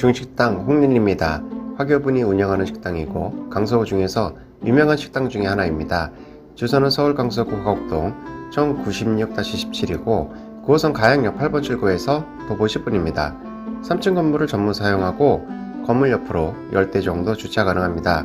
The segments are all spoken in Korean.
중식당 홍린입니다. 화교분이 운영하는 식당이고 강서구 중에서 유명한 식당 중에 하나입니다. 주소는 서울 강서구 화곡동 1096-17이고 9호선 가양역 8번 출구에서 도보 10분입니다. 3층 건물을 전무 사용하고 건물 옆으로 10대 정도 주차 가능합니다.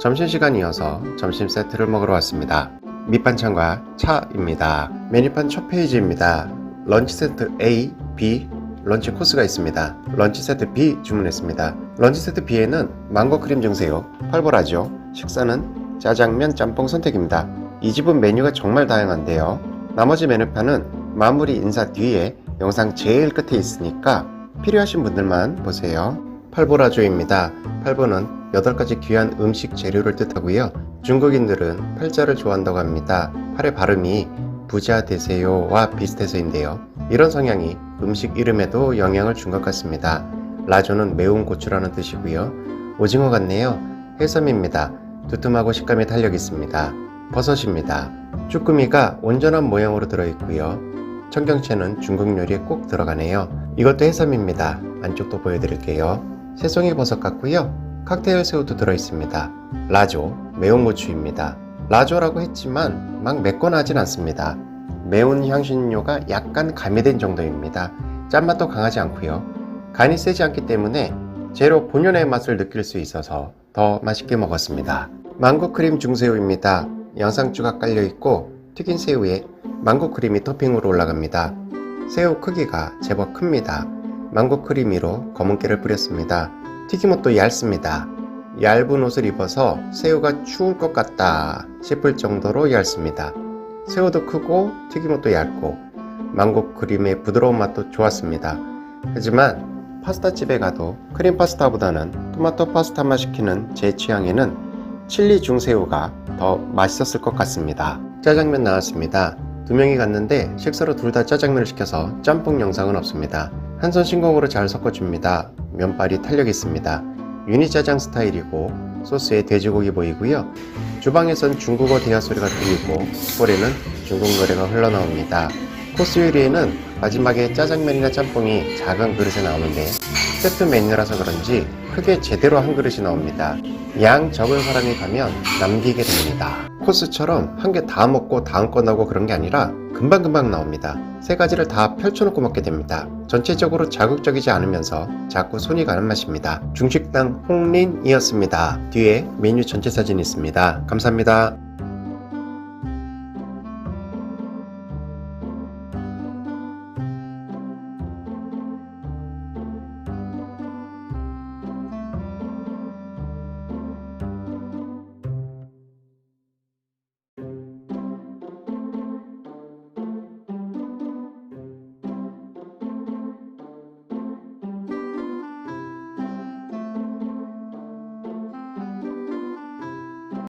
점심시간이어서 점심 세트를 먹으러 왔습니다. 밑반찬과 차입니다. 메뉴판 첫 페이지입니다. 런치 세트 A, B, 런치 코스가 있습니다. 런치 세트 B 주문했습니다. 런치 세트 B에는 망고 크림 증새우, 팔보라죠. 식사는 짜장면, 짬뽕 선택입니다. 이 집은 메뉴가 정말 다양한데요. 나머지 메뉴판은 마무리 인사 뒤에 영상 제일 끝에 있으니까 필요하신 분들만 보세요. 팔보라조입니다. 팔보는 8가지 귀한 음식 재료를 뜻하고요. 중국인들은 팔자를 좋아한다고 합니다. 팔의 발음이 부자 되세요와 비슷해서인데요. 이런 성향이 음식 이름에도 영향을 준 것 같습니다. 라조는 매운 고추라는 뜻이고요. 오징어 같네요. 해삼입니다. 두툼하고 식감이 탄력 있습니다. 버섯입니다. 쭈꾸미가 온전한 모양으로 들어있고요. 청경채는 중국 요리에 꼭 들어가네요. 이것도 해삼입니다. 안쪽도 보여드릴게요. 새송이 버섯 같고요. 칵테일 새우도 들어있습니다. 라조, 매운 고추입니다. 라조라고 했지만 막 맵거나 하진 않습니다. 매운 향신료가 약간 가미된 정도입니다. 짠맛도 강하지 않고요. 간이 세지 않기 때문에 재료 본연의 맛을 느낄 수 있어서 더 맛있게 먹었습니다. 망고 크림 중새우입니다. 양상추가 깔려 있고 튀긴 새우에 망고 크림이 토핑으로 올라갑니다. 새우 크기가 제법 큽니다. 망고 크림 위로 검은깨를 뿌렸습니다. 튀김옷도 얇습니다. 얇은 옷을 입어서 새우가 추울 것 같다 싶을 정도로 얇습니다. 새우도 크고 튀김옷도 얇고 망고 크림의 부드러운 맛도 좋았습니다. 하지만 파스타집에 가도 크림 파스타보다는 토마토 파스타만 시키는 제 취향에는 칠리 중새우가 더 맛있었을 것 같습니다. 짜장면 나왔습니다. 두 명이 갔는데 식사로 둘 다 짜장면을 시켜서 짬뽕 영상은 없습니다. 한 손 신공으로 잘 섞어줍니다. 면발이 탄력 있습니다. 유니짜장 스타일이고 소스에 돼지고기 보이고요. 주방에선 중국어 대화 소리가 들리고 홀에는 중국 노래가 흘러나옵니다. 코스 요리에는 마지막에 짜장면이나 짬뽕이 작은 그릇에 나오는데 세트 메뉴라서 그런지 크게 제대로 한 그릇이 나옵니다. 양 적은 사람이 가면 남기게 됩니다. 코스처럼 한 개 다 먹고 다음 거 나오고 그런 게 아니라 금방금방 나옵니다. 세 가지를 다 펼쳐놓고 먹게 됩니다. 전체적으로 자극적이지 않으면서 자꾸 손이 가는 맛입니다. 중식당 홍린이었습니다. 뒤에 메뉴 전체 사진이 있습니다. 감사합니다.